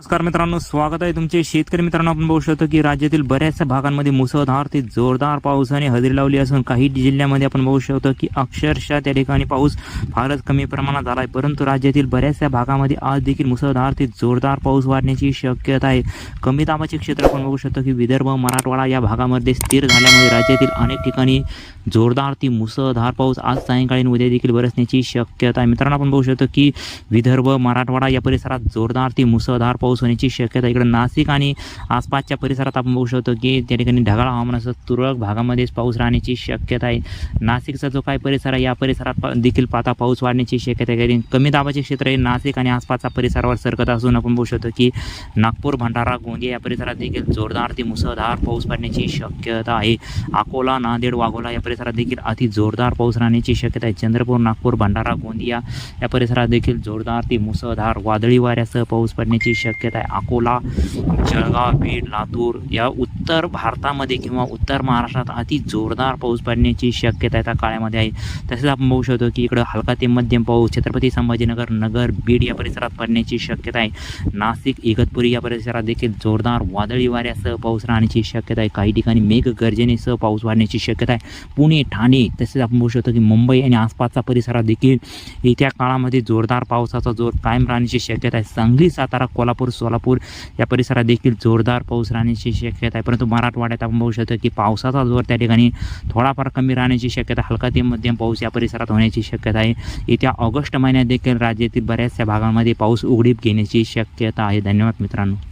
नमस्कार मित्रांनो स्वागत आहे तुमचे शेतकरी मित्रांनो. आपण बघू शकतो की राज्यातील बऱ्याचशा भागांमध्ये मुसळधार ते जोरदार पावसाने हजेरी लावली असून काही जिल्ह्यामध्ये आपण बघू शकतो की अक्षरशः त्या ठिकाणी पाऊस फारच कमी प्रमाणात झाला आहे परंतु राज्यातील बऱ्याचशा भागामध्ये आज देखील मुसळधार ते जोरदार पाऊस वाढण्याची शक्यता आहे. कमी दाबाचे क्षेत्र आपण बघू शकतो की विदर्भ मराठवाडा या भागामध्ये स्थिर झाल्यामुळे राज्यातील अनेक ठिकाणी जोरदार ती मुसळधार पाऊस आज सायंकाळी उद्या देखील बरसण्याची शक्यता आहे. मित्रांनो आपण बघू शकतो की विदर्भ मराठवाडा या परिसरात जोरदार ती मुसळधार पाऊस पाऊस होण्याची शक्यता इकडं नाशिक आणि आसपासच्या परिसरात आपण बघू शकतो की त्या ठिकाणी ढगाळ हवामानाचं तुरळक भागामध्येच पाऊस राहण्याची शक्यता आहे. नाशिकचा जो काही परिसर आहे या परिसरात देखील पाता पाऊस वाढण्याची शक्यता आहे. कमी दाबाचे क्षेत्र हे नाशिक आणि आसपासच्या परिसरावर सरकत असून आपण बघू शकतो की नागपूर भंडारा गोंदिया या परिसरात देखील जोरदार ते मुसळधार पाऊस पडण्याची शक्यता आहे. अकोला नांदेड वाघोला या परिसरात देखील अति जोरदार पाऊस राहण्याची शक्यता आहे. चंद्रपूर नागपूर भंडारा गोंदिया या परिसरात देखील जोरदार ते मुसळधार वादळी वाऱ्यासह पाऊस पडण्याची शक्यता आहे. अकोला जळगाव बीड लातूर या उत्तर भारतामध्ये किंवा उत्तर महाराष्ट्रात अति जोरदार पाऊस पडण्याची शक्यता आहे त्या काळामध्ये आहे. तसेच आपण बघू शकतो की इकडं हलका ते मध्यम पाऊस छत्रपती संभाजीनगर नगर बीड या परिसरात पडण्याची शक्यता आहे. नाशिक इगतपुरी या परिसरात देखील जोरदार वादळी वाऱ्यासह पाऊस राहण्याची शक्यता आहे. काही ठिकाणी मेघगर्जनेसह पाऊस वाढण्याची शक्यता आहे. पुणे ठाणे तसेच आपण बघू शकतो की मुंबई आणि आसपासचा परिसरात देखील येत्या काळामध्ये जोरदार पावसाचा जोर कायम राहण्याची शक्यता आहे. सांगली सातारा कोल्हापूर कोल्हापूर सोलापूर. या परिसरात देखील जोरदार पाऊस राहण्याची शक्यता आहे. परंतु मराठवाड्यात आपण बघू शकतो की पावसाचा जोर त्या ठिकाणी थोडाफार कमी राहण्याची शक्यता हलका ते मध्यम पाऊस या परिसरात होण्याची शक्यता आहे. येत्या ऑगस्ट महिन्यात देखील राज्यातील बऱ्याचशा भागांमध्ये पाऊस उघडीप घेण्याची शक्यता आहे. धन्यवाद मित्रांनो.